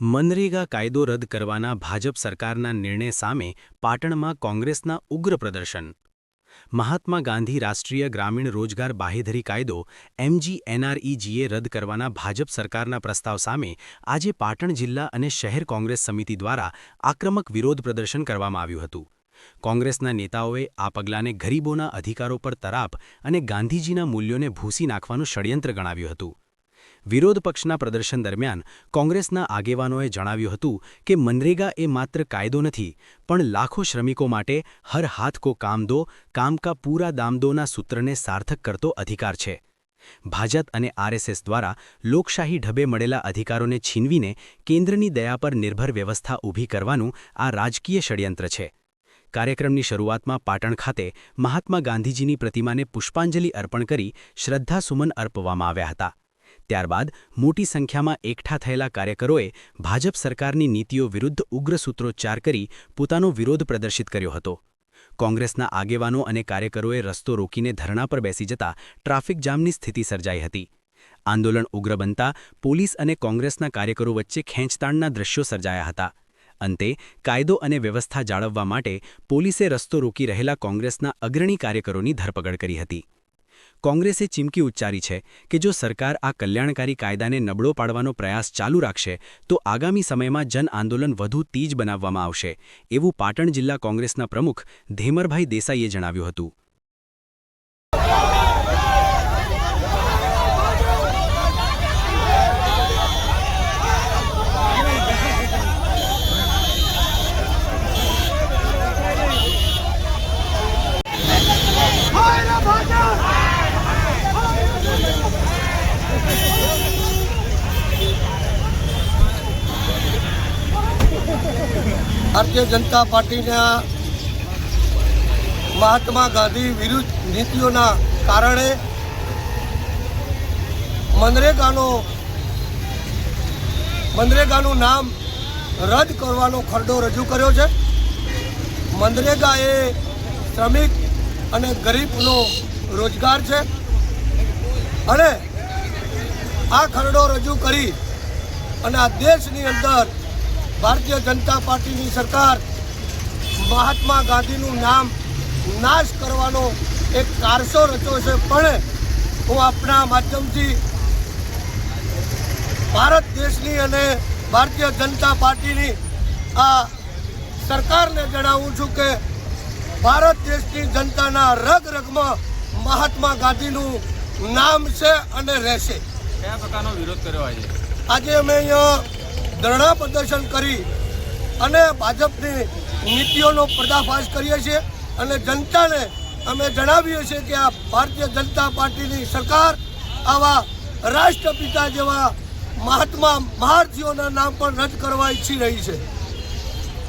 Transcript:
મનરેગા કાયદો રદ કરવાના ભાજપ સરકારના નિર્ણય સામે પાટણમાં કોંગ્રેસના ઉગ્ર પ્રદર્શન. મહાત્મા ગાંધી રાષ્ટ્રીય ગ્રામીણ રોજગાર બાહેધરી કાયદો એમજીએનઆરઈજીએ રદ કરવાના ભાજપ સરકારના પ્રસ્તાવ સામે આજે પાટણ જિલ્લા અને શહેર કોંગ્રેસ સમિતિ દ્વારા આક્રમક વિરોધ પ્રદર્શન કરવામાં આવ્યું હતું. કોંગ્રેસના નેતાઓએ આ પગલાંને ગરીબોના અધિકારો પર તરાપ અને ગાંધીજીના મૂલ્યોને ભૂંસી નાખવાનું ષડયંત્ર ગણાવ્યું હતું. વિરોધ પક્ષના પ્રદર્શન દરમિયાન કોંગ્રેસના આગેવાનોએ જણાવ્યું હતું કે મનરેગા એ માત્ર કાયદો નથી, પણ લાખો શ્રમિકો માટે હર હાથ કો કામ દો, કામ કા પૂરા દામ દોના સૂત્રને સાર્થક કરતો અધિકાર છે. ભાજપ અને આરએસએસ દ્વારા લોકશાહી ઢબે મળેલા અધિકારોને છીનવીને કેન્દ્રની દયા પર નિર્ભર વ્યવસ્થા ઊભી કરવાનું આ રાજકીય ષડયંત્ર છે. કાર્યક્રમની શરૂઆતમાં પાટણ ખાતે મહાત્મા ગાંધીજીની પ્રતિમાને પુષ્પાંજલિ અર્પણ કરી શ્રદ્ધાસુમન અર્પવામાં આવ્યા હતા. ત્યારબાદ મોટી સંખ્યામાં એકઠા થયેલા કાર્યકરોએ ભાજપ સરકારની નીતિઓ વિરુદ્ધ ઉગ્ર સૂત્રોચ્ચાર કરી પોતાનો વિરોધ પ્રદર્શિત કર્યો હતો. કોંગ્રેસના આગેવાનો અને કાર્યકરોએ રસ્તો રોકીને ધરણા પર બેસી જતા ટ્રાફિક જામની સ્થિતિ સર્જાઈ હતી. આંદોલન ઉગ્ર બનતા પોલીસ અને કોંગ્રેસના કાર્યકરો વચ્ચે ખેંચતાણના દ્રશ્યો સર્જાયા હતા. અંતે કાયદો અને વ્યવસ્થા જાળવવા માટે પોલીસે રસ્તો રોકી રહેલા કોંગ્રેસના અગ્રણી કાર્યકરોની ધરપકડ કરી હતી. કોંગ્રેસે ચીમકી ઉચ્ચારી છે કે જો સરકાર આ કલ્યાણકારી કાયદાને નબળો પાડવાનો પ્રયાસ ચાલુ રાખશે, તો આગામી સમયમાં જન આંદોલન વધુ તીજ બનાવવામાં આવશે, એવું પાટણ જિલ્લા કોંગ્રેસના પ્રમુખ ધેમરભાઈ દેસાઈએ જણાવ્યું હતું. ભારતીય જનતા પાર્ટીના મહાત્મા ગાંધી વિરુદ્ધ નીતિઓના કારણે મનરેગાનો મનરેગાનું નામ રદ કરવાનો ખરડો રજૂ કર્યો છે. મનરેગા એ શ્રમિક અને ગરીબનો રોજગાર છે અને આ ખરડો રજૂ કરી અને આ દેશની અંદર ભારતીય જનતા પાર્ટીની સરકાર મહાત્મા ગાંધીનું નામ નાશ કરવાનો એક કારસો રચ્યો છે. પણ હું આપણા માધ્યમથી ભારત દેશની અને ભારતીય જનતા પાર્ટીની આ સરકારને જણાવું છું કે ભારત દેશની જનતાના રગ રગમાં મહાત્મા ગાંધીનું નામ છે અને રહેશે. કયા પ્રકારનો વિરોધ કર્યો આજે? આજે અમે અહીંયા ધરણા પ્રદર્શન કરી અને ભાજપની નીતિઓનો પર્દાફાશ કરીએ છીએ અને જનતાને અમે જણાવીએ છીએ કે આ ભારતીય જનતા પાર્ટીની સરકાર આવા રાષ્ટ્રપિતા જેવા મહાત્મા, મહારથીઓના નામ પણ રદ કરવા ઈચ્છી રહી છે.